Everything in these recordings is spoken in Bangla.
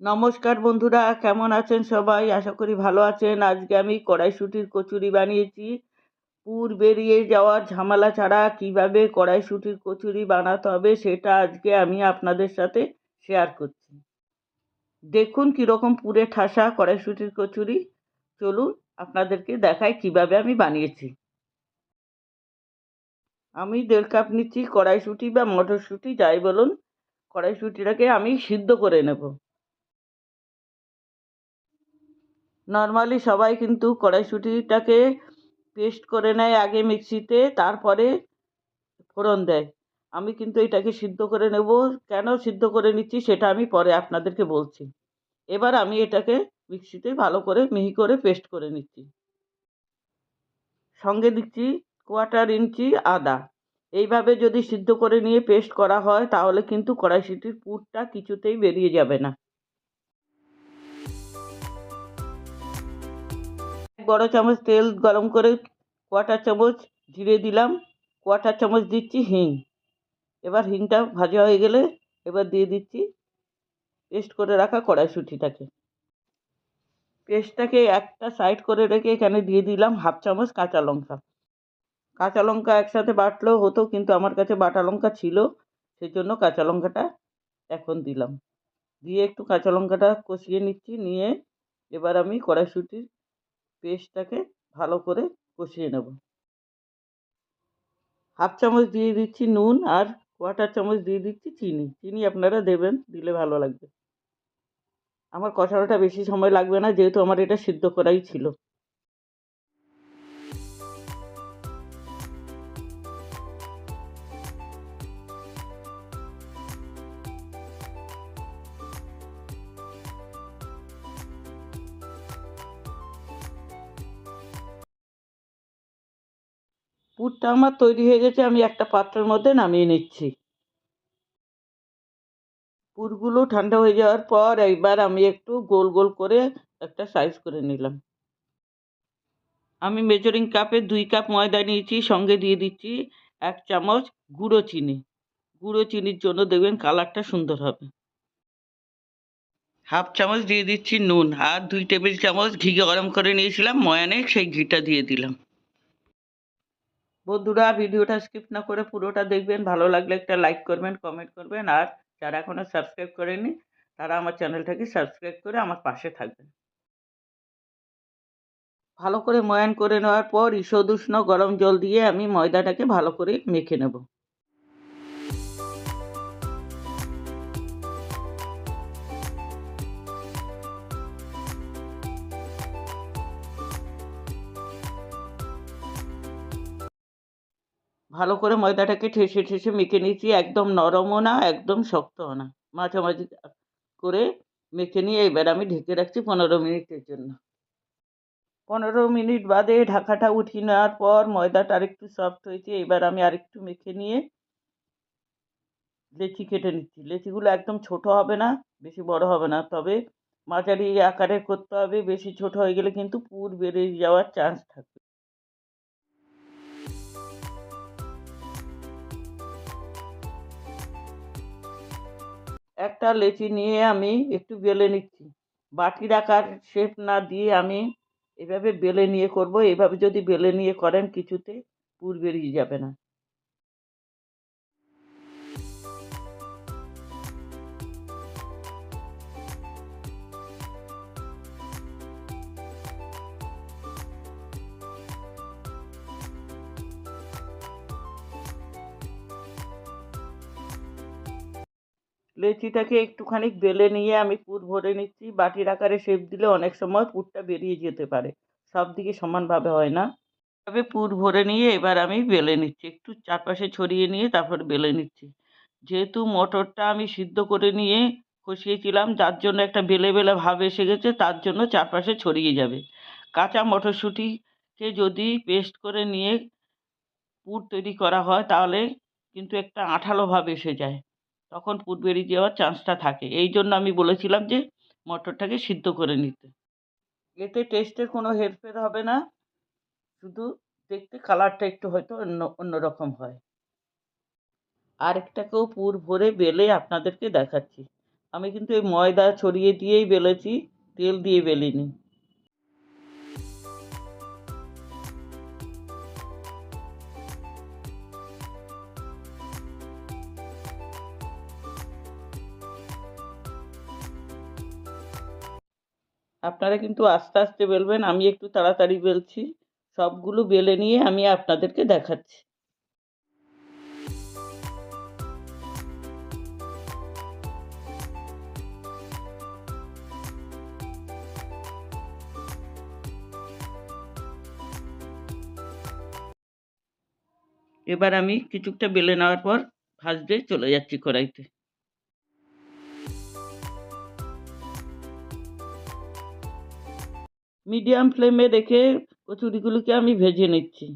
নমস্কার বন্ধুরা, কেমন আছেন সবাই? আশা করি ভালো আছেন। আজকে আমি কড়াইশুঁটির কচুরি বানিয়েছি। পুর বেরিয়ে যাওয়ার ঝামেলা ছাড়া কীভাবে কড়াইশুঁটির কচুরি বানাতে হবে সেটা আজকে আমি আপনাদের সাথে শেয়ার করছি। দেখুন কীরকম পুরে ঠাসা কড়াইশুঁটির কচুরি। চলুন আপনাদেরকে দেখাই কীভাবে আমি বানিয়েছি। আমি দেড় কাপ নিচ্ছি কড়াইশুঁটি বা মটরশুঁটি, যাই বলুন। কড়াইশুঁটিটাকে আমি সিদ্ধ করে নেব। নর্মালি সবাই কিন্তু কড়াইশুঁটিটাকে পেস্ট করে নেয় আগে মিক্সিতে, তারপরে ফোড়ন দেয়। আমি কিন্তু এটাকে সিদ্ধ করে নেব। কেন সিদ্ধ করে নিচ্ছি সেটা আমি পরে আপনাদেরকে বলছি। এবার আমি এটাকে মিক্সিতে ভালো করে মিহি করে পেস্ট করে নিচ্ছি। সঙ্গে দিচ্ছি কোয়াটার ইঞ্চি আদা। এইভাবে যদি সিদ্ধ করে নিয়ে পেস্ট করা হয়, তাহলে কিন্তু কড়াইশুঁটির পুরটা কিছুতেই বেরিয়ে যাবে না। বড় চামচ তেল গরম করে কোয়াটার চামচ জিরে দিলাম। কোয়াটার চামচ দিচ্ছি হিং। এবার হিংটা ভাজা হয়ে গেলে এবার দিয়ে দিচ্ছি পেস্ট করে রাখা কড়াইশুঁটিটাকে। পেস্টটাকে একটা সাইড করে রেখে এখানে দিয়ে দিলাম হাফ চামচ কাঁচা লঙ্কা। কাঁচা লঙ্কা একসাথে বাটলেও হতো, কিন্তু আমার কাছে বাটা লঙ্কা ছিল সেই জন্য কাঁচা লঙ্কাটা এখন দিলাম। দিয়ে একটু কাঁচা লঙ্কাটা কষিয়ে নিচ্ছি, নিয়ে এবার আমি কড়াইশুঁটির পেস্টটাকে ভালো করে কষিয়ে নেব। হাফ চামচ দিয়ে দিচ্ছি নুন আর কোয়াটার চামচ দিয়ে দিচ্ছি চিনি। চিনি আপনারা দেবেন, দিলে ভালো লাগবে। আমার কষানোটা বেশি সময় লাগবে না, যেহেতু আমার এটা সিদ্ধ করাই ছিল। পুরটা আমার তৈরি হয়ে গেছে, আমি একটা পাত্রের মধ্যে নামিয়ে নিচ্ছি। পুরগুলো ঠান্ডা হয়ে যাওয়ার পর এইবার আমি একটু গোল গোল করে একটা সাইজ করে নিলাম। আমি মেজারিং কাপে দুই কাপ ময়দা নিয়েছি, সঙ্গে দিয়ে দিচ্ছি এক চামচ গুঁড়ো চিনি। গুঁড়ো চিনির জন্য দেখবেন কালারটা সুন্দর হবে। হাফ চামচ দিয়ে দিচ্ছি নুন আর দুই টেবিল চামচ ঘি গরম করে নিয়েছিলাম, ময়ানে সেই ঘিটা দিয়ে দিলাম। বন্ধুরা ভিডিওটা স্কিপ না করে পুরোটা দেখবেন। ভালো লাগলে একটা লাইক করবেন কমেন্ট করবেন। আর যারা এখনও সাবস্ক্রাইব করেনি তারা আমার চ্যানেলটাকে সাবস্ক্রাইব করে আমার পাশে থাকবেন। ভালো করে ময়ান করে নেওয়ার পর, ঈষদুষ্ণ গরম জল দিয়ে আমি ময়দাটাকে ভালো করে মেখে নেব। ভালো করে ময়দাটাকে ঠেসে ঠেসে মেখে নিয়েছি, একদম নরমও না, একদম শক্তও না। মাঝামাঝি করে মেখে নিয়ে এবার আমি ঢেকে রাখছি পনেরো মিনিটের জন্য। পনেরো মিনিট বাদে ঢাকাটা উঠিয়ে নেওয়ার পর ময়দাটা আরেকটু সফট হয়েছে, এবার আমি আরেকটু মেখে নিয়ে লেচি কেটে নিচ্ছি। লেচিগুলো একদম ছোট হবে না, বেশি বড় হবে না, তবে মাঝারি আকারের করতে হবে, বেশি ছোট হয়ে গেলে কিন্তু পুর বেড়ে যাওয়ার চান্স থাকবে। একটা লেচি নিয়ে আমি একটু বেলে নিচ্ছি। বাটির আকার শেপ না দিয়ে আমি এভাবে বেলে নিয়ে করব। এভাবে যদি বেলে নিয়ে করেন কিছুতে পুর বেরিয়ে যাবে না। লেচিটাকে একটুখানি বেলে নিয়ে আমি পুর ভরে নিচ্ছি। বাটির আকারে শেপ দিলে অনেক সময় পুরটা বেরিয়ে যেতে পারে। সব দিকে সমানভাবে হয় না। তবে পুর ভরে নিয়ে এবার আমি বেলে নিচ্ছি। একটু চারপাশে ছড়িয়ে নিয়ে তারপর বেলে নিচ্ছি। যেহেতু মটরটা আমি সিদ্ধ করে নিয়ে কষিয়েছিলাম, যার জন্য একটা বেলে বেলে ভাব এসে গেছে, তার জন্য চারপাশে ছড়িয়ে যাবে। কাঁচা মটরশুঁটিকে যদি পেস্ট করে নিয়ে পুর তৈরি করা হয়, তাহলে কিন্তু একটা আঠালো ভাব এসে যায়। তখন পুর বেরিয়ে যাওয়ার চান্সটা থাকে। এই জন্য আমি বলেছিলাম যে, মটরটাকে সিদ্ধ করে নিতে। এতে টেস্টের কোনো হেরফের হবে না। শুধু দেখতে কালারটা একটু হয়তো অন্য, অন্যরকম হয়। আরেকটাকেও পুর ভরে বেলে আপনাদেরকে দেখাচ্ছি। আমি কিন্তু এই ময়দা ছড়িয়ে দিয়েই বেলেছি, তেল দিয়ে বেলিনি। আপনারা কিন্তু আস্তে আস্তে বেলবেন, আমি একটু তাড়াতাড়ি বেলছি। সবগুলো বেলে নিয়ে আমি আপনাদেরকে দেখাচ্ছি। এবার আমি কিছুটা বেলে নেওয়ার পর ভাজতে চলে যাচ্ছি কড়াইতে। মিডিয়াম ফ্লেমে রেখে কচুরিগুলোকে আমি ভেজে নিচ্ছি।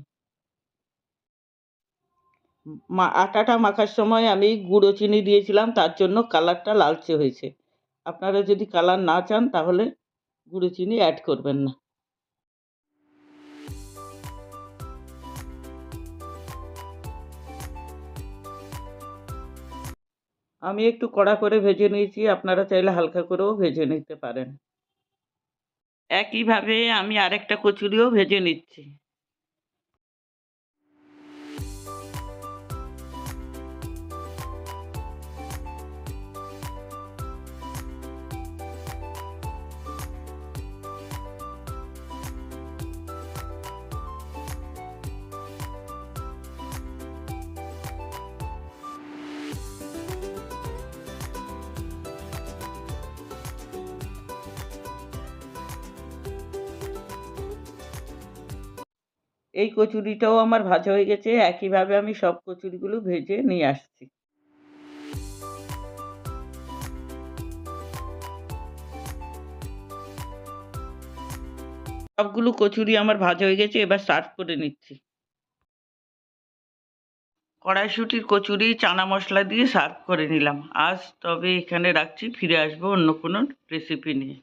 আটাটা মাখার সময় আমি গুঁড়ো চিনি দিয়েছিলাম, তার জন্য কালারটা লালচে হয়েছে। আপনারা যদি কালার না চান, তাহলে গুঁড়ো চিনি অ্যাড করবেন না। আমি একটু কড়া করে ভেজে নিয়েছি, আপনারা চাইলে হালকা করেও ভেজে নিতে পারেন। একইভাবে আমি আরেকটা কচুরিও ভেজে নিচ্ছি। এই কচুরিটাও আমার ভাজা হয়ে গেছে, একইভাবে আমি সব কচুরিগুলো ভেজে নিয়ে আসছি। সবগুলো কচুরি আমার ভাজা হয়ে গেছে, এবার সার্ভ করে নিচ্ছি। কড়াইশুটির কচুরি, চানা মশলা দিয়ে সার্ভ করে নিলাম। আজ তবে এখানে রাখছি, ফিরে আসব অন্য কোনো রেসিপি নিয়ে।